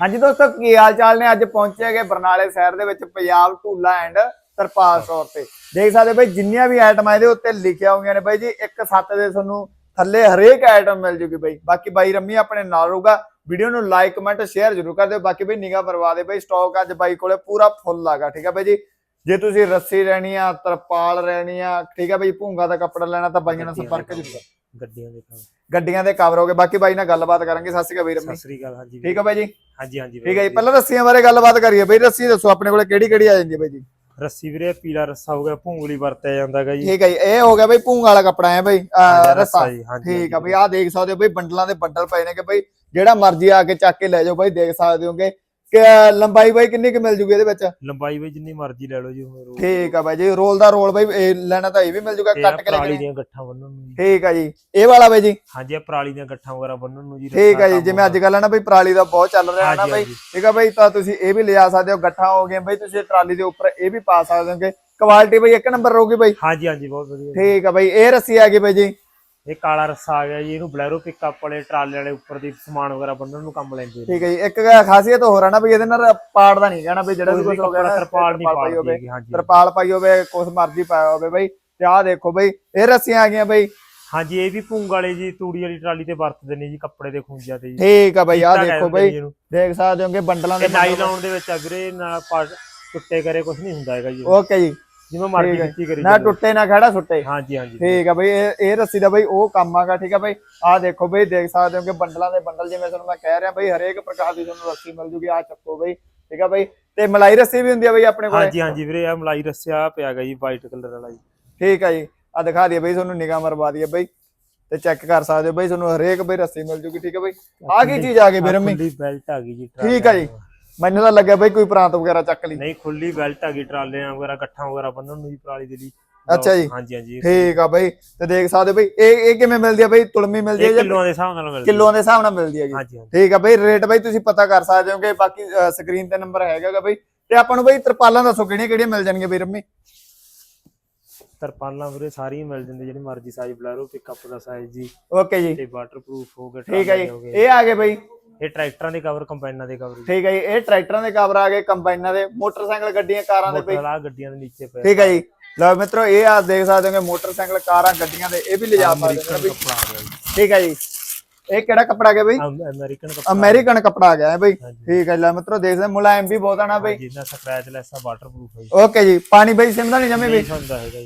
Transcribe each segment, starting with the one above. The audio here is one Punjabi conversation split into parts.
ਹਾਂਜੀ ਦੋਸਤੋ ਕੀ ਹਾਲ ਚਾਲ ਨੇ? ਅੱਜ ਪਹੁੰਚੇ ਹੈਗੇ ਬਰਨਾਲੇ ਸ਼ਹਿਰ ਦੇ ਵਿੱਚ ਪੰਜਾਬ ਢੂਲਾ ਐਂਡ ਤਰਪਾਲ ਸਟੋਰ ਤੇ। ਦੇਖ ਸਕਦੇ ਹੋ ਬਈ ਜਿੰਨੀਆਂ ਵੀ ਆਈਟਮਾਂ ਇਹਦੇ ਉੱਤੇ ਲਿਖੀਆਂ ਹੋਈਆਂ ਨੇ ਬਾਈ ਜੀ ਇੱਕ ਸੱਤ ਦੇ ਤੁਹਾਨੂੰ ਥੱਲੇ ਹਰੇਕ ਆਈਟਮ ਮਿਲ ਜੂਗੀ ਬਾਈ। ਬਾਕੀ ਬਾਈ ਰੰਮੀ ਆਪਣੇ ਨਾਲ ਰਹੂਗਾ। ਵੀਡੀਓ ਨੂੰ ਲਾਈਕ ਕਮੈਂਟ ਸ਼ੇਅਰ ਜ਼ਰੂਰ ਕਰ ਦਿਓ। ਬਾਕੀ ਬਈ ਨਿਗਾਹ ਮਰਵਾ ਦੇ ਬਈ ਸਟਾਕ ਅੱਜ ਬਾਈ ਕੋਲੇ ਪੂਰਾ ਫੁੱਲ ਆਗਾ ਠੀਕ ਹੈ ਬਾਈ ਜੀ? ਜੇ ਤੁਸੀਂ ਰੱਸੀ ਲੈਣੀ ਆ ਤਰਪਾਲ ਲੈਣੀ ਆ ਠੀਕ ਹੈ ਬਈ ਭੂੰਗਾ ਦਾ ਕੱਪੜਾ ਲੈਣਾ ਤਾਂ ਬਾਈਆਂ ਨਾਲ ਸੰਪਰਕ ਜ਼ਰੂਰ ਕਰੋ। ਗੱਡੀਆਂ ਦੇ ਕੰਮ ਗੱਡੀਆਂ ਦੇ ਕਵਰ ਹੋਗੇ ਬਾਕੀ ਬਾਈ ਨਾਲ ਗੱਲਬਾਤ ਕਰਾਂਗੇ। ਸਤਿ ਸ਼੍ਰੀ ਅਕਾਲ ਰੰਮੀ ਸਤਿ ਸ੍ਰੀ ਅਕਾਲ ਹਾਂਜੀ ਠੀਕ ਹੈ ਬਾਈ ਜੀ? ਹਾਂਜੀ ਹਾਂਜੀ ਠੀਕ ਹੈ ਜੀ। ਪਹਿਲਾਂ ਰੱਸੀਆਂ ਬਾਰੇ ਗੱਲਬਾਤ ਕਰੀਏ। ਬਈ ਰੱਸੀ ਦੱਸੋ ਆਪਣੇ ਕੋਲੇ ਕਿਹੜੀ ਕਿਹੜੀ ਆ ਜਾਂਦੀ ਹੈ ਬਾਈ ਜੀ? ਰੱਸੀ ਵੀਰੇ ਪੀਲਾ ਰੱਸਾ ਹੋ ਗਿਆ ਭੂੰਗਲੀ ਵਰਤਿਆ ਜਾਂਦਾਗਾ ਜੀ। ਠੀਕ ਹੈ ਜੀ। ਇਹ ਹੋ ਗਿਆ ਬਈ ਭੂੰਗ ਵਾਲਾ ਕੱਪੜਾ ਹੈ ਬਈ। ਰੱਸਾ ਠੀਕ ਆ ਬਈ। ਆਹ ਦੇਖ ਸਕਦੇ ਹੋ ਬਈ ਬੰਡਲਾਂ ਦੇ ਬੰਡਲ ਪਏ ਨੇ ਕਿ ਬਈ ਜਿਹੜਾ ਮਰਜ਼ੀ ਆ ਕੇ ਚੱਕ ਕੇ ਲੈ ਜਾਓ ਬਈ ਦੇਖ ਸਕਦੇ ਹੋਗੇ। ਕਿ ਲੰਬਾਈ ਬਈ ਕਿੰਨੀ ਕੁ ਮਿਲ ਜੂਗੀ ਇਹਦੇ ਵਿੱਚ? ਲੰਬਾਈ ਵੀ ਜਿੰਨੀ ਮਰਜ਼ੀ ਲੈ ਲਓ ਜੀ ਹੋਰ ਠੀਕ ਆ ਬਾਈ ਜੀ ਰੋਲ ਦਾ ਰੋਲ ਬਈ ਇਹ ਲੈਣਾ ਤਾਂ ਇਹ ਵੀ ਮਿਲ ਜੂਗਾ ਕੱਟ ਕੇ ਪਰਾਲੀ ਲੈ ਦੀਆਂ ਗੱਠਾਂ ਬੰਨਣ ਨੂੰ ਜੀ। ਠੀਕ ਆ ਜੀ ਇਹ ਵਾਲਾ ਬਈ ਜੀ। ਹਾਂਜੀ ਇਹ ਪਰਾਲੀ ਦੀਆਂ ਗੱਠਾਂ ਵਗੈਰਾ ਬੰਨਣ ਨੂੰ ਜੀ ਠੀਕ ਆ ਜੀ ਜਿਵੇਂ ਅੱਜ ਕੱਲ੍ਹ ਹੈ ਨਾ ਬਈ ਪਰਾਲੀ ਦਾ ਬਹੁਤ ਚੱਲ ਰਿਹਾ ਹੈ ਨਾ ਬਈ। ਠੀਕ ਆ ਬਈ ਤਾਂ ਤੁਸੀਂ ਇਹ ਵੀ ਲਿਜਾ ਸਕਦੇ ਹੋ ਗੱਠਾਂ ਹੋ ਗਈਆਂ ਬਈ ਤੁਸੀਂ ਟਰਾਲੀ ਦੇ ਉੱਪਰ ਇਹ ਵੀ ਪਾ ਸਕਦੇ ਹੋਗੇ। ਕੁਆਲਿਟੀ ਬਈ ਇੱਕ ਨੰਬਰ ਰਹੂਗੀ ਬਈ। ਹਾਂਜੀ ਹਾਂਜੀ ਬਹੁਤ ਵਧੀਆ। ਠੀਕ ਆ ਬਈ ਇਹ ਰੱਸੀ ਆ ਗਈ ਬਈ ਜੀ। ਇਹ ਕਾਲਾ ਰੱਸਾ ਆ ਗਿਆ ਜੀ ਇਹਨੂੰ ਬਲੈਰੋ ਪਿਕਅਪ ਵਾਲੇ ਟਰਾਲੇ ਵਾਲੇ ਉੱਪਰ ਦੀ ਸਮਾਨ ਵਗੈਰਾ ਬੰਨਣ ਨੂੰ ਕੰਮ ਲੈਂਦੇ ਨੇ। ਠੀਕ ਹੈ ਜੀ ਇੱਕ ਖਾਸੀਅਤ ਹੋਰ ਆ ਨਾ ਬਈ ਇਹਦੇ ਨਾਲ ਪਾੜਦਾ ਨਹੀਂ ਕਹਿਣਾ ਬਈ ਜਿਹੜਾ ਵੀ ਕੋਈ ਕੁਝ ਹੋ ਗਿਆ ਤਰਪਾਲ ਨਹੀਂ ਪਾਈ ਹੋਵੇ ਤਰਪਾਲ ਪਾਈ ਹੋਵੇ ਕੁਛ ਮਰਜ਼ੀ ਪਾਇਆ ਹੋਵੇ ਬਈ ਤੇ ਆਹ ਦੇਖੋ ਬਈ ਇਹ ਰੱਸੀਆਂ ਆ ਗਈਆਂ ਬਈ। ਹਾਂਜੀ ਇਹ ਵੀ ਭੂੰਗ ਵਾਲੇ ਜੀ ਤੂੜੀ ਵਾਲੀ ਟਰਾਲੀ ਤੇ ਵਰਤਦੇ ਨੇ ਜੀ ਕੱਪੜੇ ਦੇ ਖੂੰਜਿਆਂ ਤੇ ਜੀ। ਠੀਕ ਆ ਬਈ ਆਹ ਦੇਖੋ ਬਈ। ਦੇਖ ਸਕਦੇ ਹੋਗੇ ਬੰਡਲਾਂ ਦੇ ਨਾਈ ਲਾਉਣ ਦੇ ਵਿੱਚ ਆ ਵੀਰੇ ਨਾ ਪਾ- ਟੁੱਟੇ ਕਰੇ ਕੁਝ ਨਹੀਂ ਹੁੰਦਾ ਹੈਗਾ ਜੀ। ਓਕੇ ਜੀ। ਜਿਵੇਂ ਮਰਜ਼ੀ ਹੈ। ਦਿੱਤੀ ਕਰੀ ਨਾ। ਟੁੱਟੇ ਨਾ ਖੜਾ ਸੁੱਟੇ। ਹਾਂਜੀ ਹਾਂਜੀ ਠੀਕ ਆ ਬਈ ਇਹ ਰੱਸੀ ਦਾ ਬਈ ਉਹ ਕੰਮ ਆਗਾ ਠੀਕ ਆ ਬਈ। ਆਹ ਦੇਖੋ ਬਈ ਦੇਖ ਸਕਦੇ ਹੋਗੇ ਬੰਡਲਾਂ ਦੇ ਬੰਡਲ ਜਿਵੇਂ ਤੁਹਾਨੂੰ ਮੈਂ ਕਹਿ ਰਿਹਾ ਬਈ ਹਰੇਕ ਪ੍ਰਕਾਰ ਦੀ ਤੁਹਾਨੂੰ ਰੱਸੀ ਮਿਲ ਜੂਗੀ ਆਹ ਚੱਕੋ ਬਈ ਠੀਕ ਆ ਬਈ। ਤੇ ਮਲਾਈ ਰੱਸੀ ਵੀ ਹੁੰਦੀ ਆ ਬਈ ਆਪਣੇ ਕੋਲੇ? ਹਾਂਜੀ ਹਾਂਜੀ ਵੀਰੇ ਆ ਮਲਾਈ ਰੱਸਿਆ ਪਿਆ ਗਾ ਜੀ ਵਾਈਟ ਕਲਰ ਵਾਲਾ ਜੀ। ਠੀਕ ਆ ਜੀ। ਆ ਦਿਖਾ ਦਈਏ ਬਈ ਤੁਹਾਨੂੰ ਨਿਗਾਹ ਮਰਵਾ ਦਈਏ ਬਈ। ਤੇ ਚੈੱਕ ਕਰ ਸਕਦੇ ਹੋ ਬਈ ਤੁਹਾਨੂੰ ਹਰੇਕ ਬਈ ਰੱਸੀ ਮਿਲ ਜੂਗੀ ਠੀਕ ਆ ਬਈ। ਆ ਕੀ ਚੀਜ਼ ਆ ਗਈ ਬੇਰਮੀ ਬੈਲਟ ਆ ਗਈ ਜੀ ਠੀਕ ਆ ਜੀ। ਮੈਨੂੰ ਤਾਂ ਲੱਗਿਆ ਬਈ ਕੋਈ ਪ੍ਰਾਂਤ ਵਗੈਰਾ ਚੱਕ ਲਈ। ਨਹੀਂ ਖੁੱਲੀ ਬੈਲਟ ਆ ਗਈ ਟਰਾਲਿਆਂ ਵਗੈਰਾ ਗੱਠਾਂ ਵਗੈਰਾ ਬੰਨਣ ਨੂੰ ਜੀ ਪਰਾਲੀ ਦੇ ਲਈ। ਅੱਛਾ ਜੀ। ਹਾਂਜੀ ਹਾਂਜੀ ਠੀਕ ਆ ਬਈ ਤੇ ਦੇਖ ਸਕਦੇ ਬਈ ਇਹ ਇਹ ਕਿਵੇਂ ਮਿਲਦੀ ਆ ਬਈ? ਤੁਲਮੀ ਮਿਲਦੀ ਆ ਜਾਂ ਕਿਲੋਆਂ ਦੇ ਹਿਸਾਬ ਨਾਲ ਮਿਲਦੀ ਕਿਲੋਆਂ ਦੇ ਹਿਸਾਬ ਨਾਲ ਮਿਲਦੀ ਹੈਗੀ। ਹਾਂਜੀ ਠੀਕ ਆ ਬਈ ਰੇਟ ਬਈ ਤੁਸੀਂ ਪਤਾ ਕਰ ਸਕਦੇ ਹੋਗੇ ਬਾਕੀ ਸਕਰੀਨ ਤੇ ਨੰਬਰ ਹੈਗਾਗਾ ਬਈ। ਤੇ ਆਪਾਂ ਨੂੰ ਬਈ ਤਰਪਾਲਾਂ ਦੱਸੋ ਕਿਹੜੀਆਂ ਕਿਹੜੀਆਂ ਮਿਲ ਜਾਣਗੀਆਂ ਬਈ ਰੰਮੀ? ਤਰਪਾਲਾਂ ਵੀਰੇ ਸਾਰੀਆਂ ਮਿਲ ਜਾਂਦੇ ਜਿਹੜੀ ਮਰਜ਼ੀ ਸਾਈਜ਼ ਬਲੈਰੋ ਪਿਕਅਪ ਦਾ ਸਾਈਜ਼ ਜੀ। ਓਕੇ ਜੀ। ਤੇ ਵਾਟਰਪ੍ਰੂਫ ਹੋ ਗਏ ਠੀਕ ਜੀ। ਹੋ ਗਏ। ਇਹ ਆ ਗਏ ਬਈ। ਇਹ ਟਰੈਕਟਰਾਂ ਦੇ ਕਵਰ ਕੰਬਾਈਨਾਂ ਦੇ ਕਵਰ ਠੀਕ ਆ ਜੀ ਇਹ ਟਰੈਕਟਰਾਂ ਦੇ ਕਵਰ ਆ ਗਏ ਕੰਬਾਈਨਾਂ ਦੇ ਮੋਟਰਸਾਈਕਲ ਗੱਡੀਆਂ ਕਾਰਾਂ ਦੇ ਬਈ ਮੋਟਰ ਗੱਡੀਆਂ ਦੇ ਨੀਚੇ ਪਏ। ਠੀਕ ਹੈ ਜੀ। ਲਓ ਮਿੱਤਰੋ ਇਹ ਆ ਦੇਖ ਸਕਦੇ ਹੋਗੇ ਮੋਟਰਸਾਈਕਲ ਕਾਰਾਂ ਗੱਡੀਆਂ ਦੇ ਇਹ ਵੀ ਲਿਜਾ ਸਕਦੇ ਹੋ ਠੀਕ ਹੈ ਜੀ। ਇਹ ਕਿਹੜਾ ਕੱਪੜਾ ਗਿਆ ਬਈ? ਅਮ- ਅਮਰੀਕਨ ਕੱਪੜਾ। ਅਮਰੀਕਨ ਕੱਪੜਾ ਆ ਗਿਆ ਹੈ ਬਈ। ਠੀਕ ਹੈ ਲੈ ਮਿੱਤਰੋ ਦੇਖ ਸਕਦੇ ਮੁਲਾਇਮ ਵੀ ਬਹੁਤ ਆਣਾ ਬਈ। ਜਿੰਨਾ ਸਕ੍ਰੈਚ ਲੈਸ ਆ ਵਾਟਰਪ੍ਰੂਫ ਹੈ ਓਕੇ ਜੀ ਪਾਣੀ ਬਈ ਸਿੰਦਾ ਨਹੀਂ ਜਮੇ ਬਈ।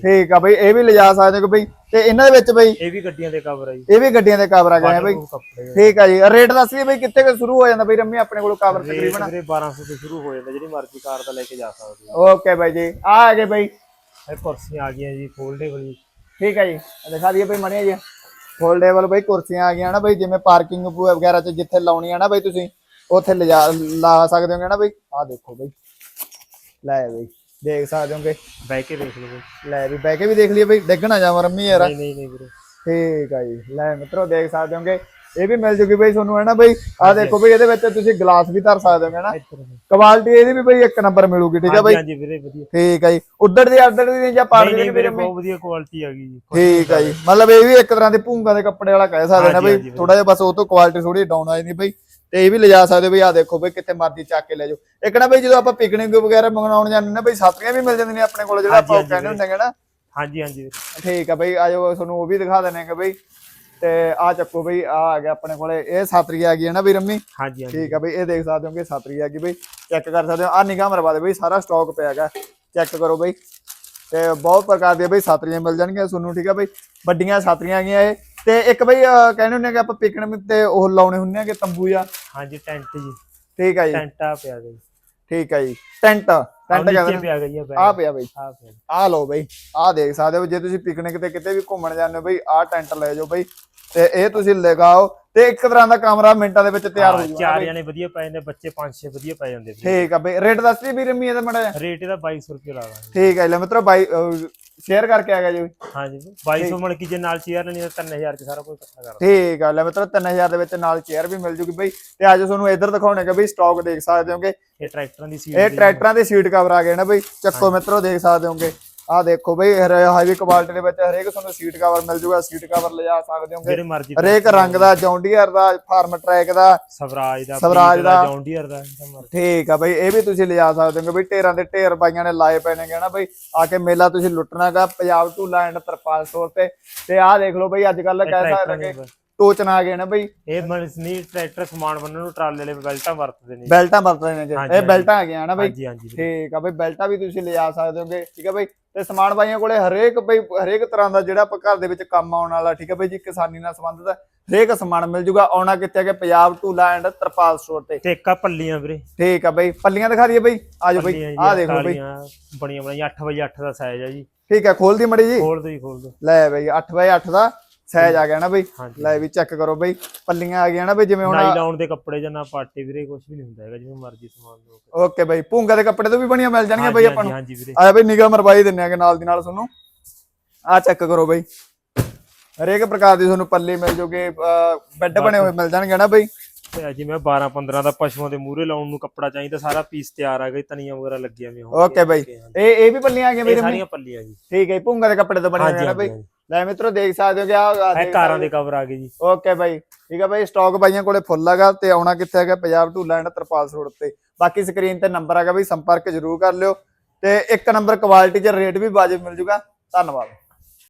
ਠੀਕ ਆ ਬਈ ਇਹ ਵੀ ਲਿਜਾ ਸਕਦੇ ਹੋ ਬਈ। ਤੇ ਇਹਨਾਂ ਦੇ ਵਿੱਚ ਬਈ ਇਹ ਵੀ ਗੱਡੀਆਂ ਦੇ ਕਵਰ ਹੈ ਜੀ। ਇਹ ਵੀ ਗੱਡੀਆਂ ਦੇ ਕਵਰ ਆ ਗਏ ਹੈ ਬਈ। ਆ। ਠੀਕ ਆ ਜੀ ਰੇਟ ਦੱਸ ਦਈਏ ਬਈ ਕਿੱਥੇ ਕੁ ਸ਼ੁਰੂ ਹੋ ਜਾਂਦਾ ਬਈ ਰੰਮੀ ਆਪਣੇ ਕੋਲ ਕਵਰ ਤਕਰੀਬਨ? ਵੀਰੇ 1200 ਤੋਂ ਸ਼ੁਰੂ ਹੋ ਜਾਂਦਾ ਜਿਹੜੀ ਮਰਜ਼ੀ ਕਾਰ ਦਾ ਲੈ ਕੇ ਜਾ ਸਕਦੇ ਹੋ। ਓਕੇ ਬਾਈ ਜੀ ਆ ਆ ਗਏ ਬਈ। ਇਹ ਕੁਰਸੀਆਂ ਆ ਗਈਆਂ ਜੀ ਫੋਲਡੇਬਲ ਜੀ। ਠੀਕ ਹੈ ਜੀ ਦਿਖਾ ਦਈਏ ਬਈ ਮਣੀਆਂ ਜੀ ਫੋਲਡੇਬਲ ਬਈ ਕੁਰਸੀਆਂ ਆ ਗਈਆਂ ਨਾ ਬਈ ਜਿਵੇਂ ਪਾਰਕਿੰਗ ਵਗੈਰਾ ਚ ਜਿੱਥੇ ਲਾਉਣੀਆਂ ਨਾ ਬਈ ਤੁਸੀਂ ਉੱਥੇ ਲਿਜਾ ਲਾ ਸਕਦੇ ਹੋਗੇ ਨਾ ਬਈ। ਆਹ ਦੇਖੋ ਬਈ। ਲੈ ਬਈ ਦੇਖ ਸਕਦੇ ਹੋਗੇ। ਬਹਿ ਕੇ ਦੇਖ ਲਓ ਬਈ। ਲੈ ਵੀ ਬਹਿ ਕੇ ਵੀ ਦੇਖ ਲਈਏ ਬਈ। ਡਿੱਗਣਾ ਜਾ ਰੰਮੀ ਯਾਰ। ਨਹੀਂ ਨਹੀਂ ਨਹੀਂ ਵੀਰੇ। ਠੀਕ ਆ ਜੀ। ਲੈ ਮਿੱਤਰੋ ਦੇਖ ਸਕਦੇ ਹੋਗੇ। ਇਹ ਵੀ ਮਿਲ ਜੂਗੀ ਬਈ ਤੁਹਾਨੂੰ ਹੈ ਨਾ ਬਈ? ਆਹ ਦੇਖੋ ਬਈ ਇਹਦੇ ਵਿੱਚ ਤੁਸੀਂ ਗਲਾਸ ਵੀ ਧਰ ਸਕਦੇ ਹੋਗੇ ਨਾ। ਕੁਆਲਿਟੀ ਇਹਦੀ ਵੀ ਬਈ ਇੱਕ ਨੰਬਰ ਮਿਲੂਗੀ ਠੀਕ ਆ ਬਈ? ਹਾਂਜੀ ਵੀਰੇ ਵਧੀਆ। ਠੀਕ ਆ ਜੀ। ਉੱਧਰ ਦੀ ਆਰਡਰ ਦੀ ਜਾਂ ਨਹੀਂ ਦੀ ਵੀਰੇ ਬਹੁਤ ਵਧੀਆ ਕੁਆਲਿਟੀ ਆ ਗਈ ਜੀ। ਠੀਕ ਆ ਜੀ। ਮਤਲਬ ਇਹ ਵੀ ਇੱਕ ਤਰ੍ਹਾਂ ਦੇ ਭੂੰਗਾ ਦੇ ਕੱਪੜੇ ਵਾਲਾ ਕਹਿ ਸਕਦੇ ਨਾ ਬਈ? ਥੋੜਾ ਜਿਹਾ ਬਸ ਉਹ ਤੋਂ ਕੁਆਲਿਟੀ ਥੋੜੀ ਡਾਊਨ ਆ ਜਾਂਦੀ ਬਈ। ਤੇ ਇਹ ਵੀ ਲਿਜਾ ਸਕਦੇ ਬਈ ਆ ਦੇਖੋ ਬਈ ਕਿੱਥੇ ਮਰਜ਼ੀ ਚੱਕ ਕੇ ਲੈ ਜਾਓ। ਇੱਕ ਨਾ ਬਈ ਜਦੋਂ ਆਪਾਂ ਪਿਕਨਿਕ ਵਗੈਰਾ ਮੰਗਾਉਣ ਜਾਂਦੇ ਨੇ ਬਈ ਸਾਥੀਆਂ ਵੀ ਮਿਲ ਜਾਂਦੀਆਂ ਨੇ ਆਪਣੇ ਕੋਲ ਜਿਹੜਾ ਆਪਾਂ ਕਹਿੰਦੇ ਹੁੰਦੇ ਨੇ ਨਾ। ਹਾਂਜੀ ਹਾਂਜੀ। ਠੀਕ ਆ ਬਈ ਆਜੋ ਤੁਹਾਨੂੰ ਉਹ ਵੀ ਦਿਖਾ ਦਿੰਨੇ ਕਿ ਬਈ। ਤੇ ਆ ਚੱਕੋ ਬਈ ਆ ਆ ਗਿਆ ਆਪਣੇ ਕੋਲੇ। ਇਹ ਸਾਤਰੀ ਆ ਗਈ ਹੈ ਨਾ ਬਈ ਰੰਮੀ? ਹਾਂਜੀ ਹਾਂਜੀ। ਠੀਕ ਆ ਬਈ ਇਹ ਦੇਖ ਸਕਦੇ ਹੋ ਕਿ ਸਾਤਰੀ ਆ ਗਈ ਬਈ। ਚੈੱਕ ਕਰ ਸਕਦੇ ਹੋ ਆ ਨਿਗਾਹ ਮਰਵਾ ਦੇ ਬਈ ਸਾਰਾ ਸਟਾਕ ਪਿਆ ਹੈਗਾ। ਚੈੱਕ ਕਰੋ ਬਈ। ਤੇ ਬਹੁਤ ਪ੍ਰਕਾਰ ਦੀਆਂ ਬਈ ਸਾਤਰੀਆਂ ਮਿਲ ਜਾਣਗੀਆਂ ਤੁਹਾਨੂੰ ਠੀਕ ਆ ਬਈ। ਵੱਡੀਆਂ ਸਾਤਰੀਆਂ ਆ ਗਈਆਂ ਇਹ। ਤੇ ਇੱਕ ਬਈ ਕਹਿੰਦੇ ਹੁੰਦੇ ਆ ਕਿ ਆਪਾਂ ਪਿਕਨਿਕ ਤੇ ਉਹ ਲਾਉਣੇ ਹੁੰਦੇ ਆ ਕਿ ਤੰਬੂ ਜਾਂ? ਹਾਂਜੀ ਟੈਂਟ ਜੀ। ਠੀਕ ਆ ਜੀ। ਟੈਂਟ ਆ ਪਿਆ ਜੀ ਠੀਕ ਆ ਜੀ। ਟੈਂਟ ਟੈਂਟ ਕਹਿੰਦੇ ਪਿਆ ਗਈ ਆ ਬੈਗ। ਆ ਪਿਆ ਬਈ। ਆ ਲਓ ਬਈ ਆ ਦੇਖ ਸਕਦੇ ਹੋ। ਜੇ ਤੁਸੀਂ ਪਿਕਨਿਕ ਤੇ ਕਿਤੇ ਵੀ ਘੁੰਮਣ ਜਾਂਦੇ ਹੋ ਬਈ ਆ ਟੈਂਟ ਲੈ ਜਾਓ ਬਈ। ਤੇ ਇਹ ਤੁਸੀਂ ਲਗਾਓ ਤੇ ਇੱਕ ਤਰ੍ਹਾਂ ਦਾ ਕਮਰਾ ਮਿੰਟਾਂ ਦੇ ਵਿੱਚ ਤਿਆਰ ਹੋ ਹਾਂ, ਜਾਊਗਾ ਚਾਰ ਜਣੇ ਵਧੀਆ ਪੈ ਜਾਂਦੇ ਬੱਚੇ ਪੰਜ ਛੇ ਵਧੀਆ ਪੈ ਜਾਂਦੇ। ਠੀਕ ਆ ਬਈ। ਰੇਟ ਦੱਸ ਦੀ ਵੀ ਰਮੀ ਇਹਦਾ ਮੜਾ ਰੇਟ ਇਹਦਾ 2200 ਰੁਪਏ ਲਾ ਦਾਂਗੇ। ਠੀਕ ਹੈ ਲੈ ਮਿੱਤਰੋ ਬਾਈ ਸ਼ੇਅਰ ਕਰਕੇ ਆ ਗਿਆ ਜੀ। ਹਾਂਜੀ 2200 ਮਣ ਕੀ ਜੇ ਨਾਲ ਚੇਅਰ ਲੈਣੀ ਤਾਂ 3000 ਚ ਸਾਰਾ ਕੁਝ ਇਕੱਠਾ ਕਰ ਠੀਕ ਆ ਲੈ ਮਿੱਤਰੋ 3000 ਦੇ ਵਿੱਚ ਨਾਲ ਚੇਅਰ ਵੀ ਮਿਲ ਜੂਗੀ ਬਈ। ਤੇ ਅੱਜ ਤੁਹਾਨੂੰ ਇੱਧਰ ਦਿਖਾਉਣੇ ਕਿ ਬਈ ਸਟਾਕ ਦੇਖ ਸਕਦੇ ਹੋਗੇ। ਇਹ ਟਰੈਕਟਰਾਂ ਦੀ ਸੀਟ ਇਹ ਟਰੈਕਟਰਾਂ ਦੇ ਸੀਟ ਕਵਰ ਆ ਗਏ ਨਾ ਬਈ। ਚੱਕੋ ਮਿੱਤਰੋ ਦੇਖ ਸਕਦੇ ਹੋਗੇ। ਆ ਦੇਖੋ ਬਈ ਹਾਈਵੇ ਕੁਆਲਿਟੀ ਦੇ ਵਿੱਚ ਹਰੇਕ ਤੁਹਾਨੂੰ ਸੀਟ ਕਵਰ ਮਿਲ ਜੂਗਾ ਸੀਟ ਕਵਰ ਲਿਜਾ ਸਕਦੇ ਹੋਗੇ। ਮਰਜ਼ੀ ਹਰੇਕ ਰੰਗ ਦਾ ਜੌਂਡੀਅਰ ਦਾ ਫਾਰਮ ਟਰੈਕ ਦਾ ਸਵਰਾਜ ਦਾ ਸਵਰਾਜ ਦਾ। ਜੌਂਡੀਅਰ ਦਾ ਮਰਜ਼ੀ। ਠੀਕ ਆ ਬਈ ਇਹ ਵੀ ਤੁਸੀਂ ਲਿਜਾ ਸਕਦੇ ਹੋਗੇ ਬਈ ਢੇਰਾਂ ਦੇ ਢੇਰ ਬਾਈਆਂ ਨੇ ਲਾਏ ਪਏ ਨੇਗੇ ਨਾ ਬਈ। ਆ ਕੇ ਮੇਲਾ ਤੁਸੀਂ ਲੁੱਟਣਾਗਾ ਪੰਜਾਬ ਢੂਲਾ ਐਂਡ ਤਰਪਾਲ ਸਟੋਰ ਤੇ। ਤੇ ਆਹ ਦੇਖ ਲਓ ਬਈ ਅੱਜ ਕੱਲ ਕਹਿ ਸਕਦੇ ਕਿ ਟੋਚਨ ਆ ਗਏ ਨਾ ਬਈ। ਇਹ ਮਨਸਨੀ ਟਰੈਕਟਰ ਸਮਾਨ ਬੰਨਣ ਨੂੰ ਟਰਾਲੇ ਵਾਲੇ ਬੈਲਟਾਂ ਵਰਤਦੇ ਨੇ। ਬੈਲਟਾਂ ਵਰਤਦੇ ਨੇ ਜੀ। ਹਾਂਜੀ, ਇਹ ਹਾਂਜੀ। ਬੈਲਟਾਂ ਆ ਗਈਆਂ ਨਾ ਬਈ। ਹਾਂਜੀ ਹਾਂਜੀ ਵੀਰੇ। ਠੀਕ ਆ ਬਈ ਬੈਲਟਾਂ ਵੀ ਤੁਸੀਂ ਲਿਜਾ ਸਕਦੇ ਹੋਗੇ। ਠੀਕ ਆ ਬਈ ਤੇ ਸਮਾਨ ਬਾਈਆਂ ਕੋਲੇ ਹਰੇਕ ਬਈ ਹਰੇਕ ਤਰ੍ਹਾਂ ਦਾ ਜਿਹੜਾ ਆਪਾਂ ਘਰ ਦੇ ਵਿੱਚ ਕੰਮ ਆਉਣ ਵਾਲਾ ਠੀਕ ਆ ਬਈ ਜੀ ਕਿਸਾਨੀ ਨਾਲ ਸੰਬੰਧਿਤ ਹਰੇਕ ਸਮਾਨ ਮਿਲ ਜੂਗਾ। ਆਉਣਾ ਕਿੱਥੇ ਕਿ ਪੰਜਾਬ ਟੂਲਾ ਐਂਡ ਤਰਪਾਲ ਸਟੋਰ ਤੇ। ਆ ਪੱਲੀਆਂ ਵੀਰੇ। ਠੀਕ ਆ ਬਈ ਪੱਲੀਆਂ ਦਿਖਾ ਦਈਏ ਬਈ। ਆਜੋ ਬਈ ਪੱਲੀਆਂ ਜੀ, ਆਹ ਦੇਖ ਬਈ। ਕਾਲੀਆਂ ਬਣੀਆਂ ਬਣੀਆਂ 8 ਬਾਈ 8 ਦਾ ਸਾਈਜ਼ ਆ ਜੀ। ਠੀਕ ਆ ਖੋਲ ਦੀ ਮੜੀ ਜੀ। ਖੋਲ ਦੋ ਜੀ ਖੋਲ ਦੋ ਲੈ ਬਈ 8 ਬਾਈ 8 ਦਾ। ਸਾਈਜ਼ ਆ ਗਿਆ ਨਾ ਬਈ। ਲੈ ਵੀ ਚੈੱਕ ਕਰੋ ਬਈ। ਪੱਲੀਆਂ ਆ ਗਈਆਂ ਨਾ ਬਈ ਜਿਵੇਂ ਹੁਣ ਨਾਈ ਲਾਉਣ ਦੇ ਕੱਪੜੇ ਜਾਂ ਨਾ ਪਾਟੇ ਵੀਰੇ ਕੁਝ ਵੀ ਨਹੀਂ ਹੁੰਦਾ ਹੈਗਾ ਜਿਵੇਂ ਮਰਜ਼ੀ ਸਮਾਨ ਲਓ। ਓਕੇ ਬਈ ਭੂੰਗਾ ਦੇ ਕੱਪੜੇ ਤੋਂ ਵੀ ਬਣੀਆਂ ਮਿਲ ਜਾਣਗੀਆਂ ਬਈ ਆਪਾਂ ਨੂੰ। ਹਾਂਜੀ ਵੀਰੇ। ਆਇਆ ਬਈ ਨਿਗਾਹ ਮਰਵਾਈ ਦਿੰਨੇ ਆਗੇ ਨਾਲ ਦੀ ਨਾਲ ਤੁਹਾਨੂੰ। ਆ ਚੈੱਕ ਕਰੋ ਬਈ। ਹਰੇਕ ਪ੍ਰਕਾਰ ਦੀ ਤੁਹਾਨੂੰ ਪੱਲੀ ਮਿਲ ਜੂਗੀ ਬੈੱਡ ਬਣੇ ਹੋਏ ਮਿਲ ਜਾਣਗੇ ਨਾ ਬਈ। ਜਿਵੇਂ 12 15 ਦਾ ਪਸ਼ੂਆਂ ਦੇ ਮੂਹਰੇ ਲਾਉਣ ਨੂੰ ਕੱਪੜਾ ਚਾਹੀਦਾ ਸਾਰਾ ਪੀਸ ਤਿਆਰ ਆ ਗਈ ਤਨੀਆਂ ਵਗੈਰਾ ਲੱਗੀਆਂ ਵੀ ਹੋਣਗੀਆਂ। ਓਕੇ ਬਈ। ਇਹ ਇਹ ਵੀ ਪੱਲੀਆਂ ਆ ਗਈਆਂ ਵੀਰੇ ਸਾਰੀਆਂ ਪੱਲੀਆਂ ਜੀ। ਠੀਕ ਹੈ ਭੂੰਗਾ ਦੇ ਕੱਪੜੇ ਤੋਂ ਬਣੇ ਹੋਏ ਨੇ ਬਈ। ਲੈ ਮਿੱਤਰੋ ਦੇਖ ਸਕਦੇ ਹੋ ਕਿ ਆ ਇਹ ਕਾਰਾਂ ਦੇ ਕਵਰ ਆ ਗਏ ਜੀ। ਓਕੇ ਬਾਈ ਠੀਕ ਹੈ ਬਾਈ ਸਟਾਕ ਬਾਈਆਂ ਕੋਲੇ ਫੁੱਲ ਹੈਗਾ ਤੇ ਆਉਣਾ ਕਿੱਥੇ ਹੈਗਾ? ਪੰਜਾਬ ਢੂਲਾ ਐਂਡ ਤਰਪਾਲ ਰੋਡ ਤੇ। ਬਾਕੀ ਸਕਰੀਨ ਤੇ ਨੰਬਰ ਹੈਗਾ ਬਈ ਸੰਪਰਕ ਜ਼ਰੂਰ ਕਰ ਲਿਓ ਤੇ ਇੱਕ ਨੰਬਰ ਕੁਆਲਿਟੀ ਚ ਰੇਟ ਵੀ ਵਾਜਬ ਮਿਲ ਜੂਗਾ। ਧੰਨਵਾਦ।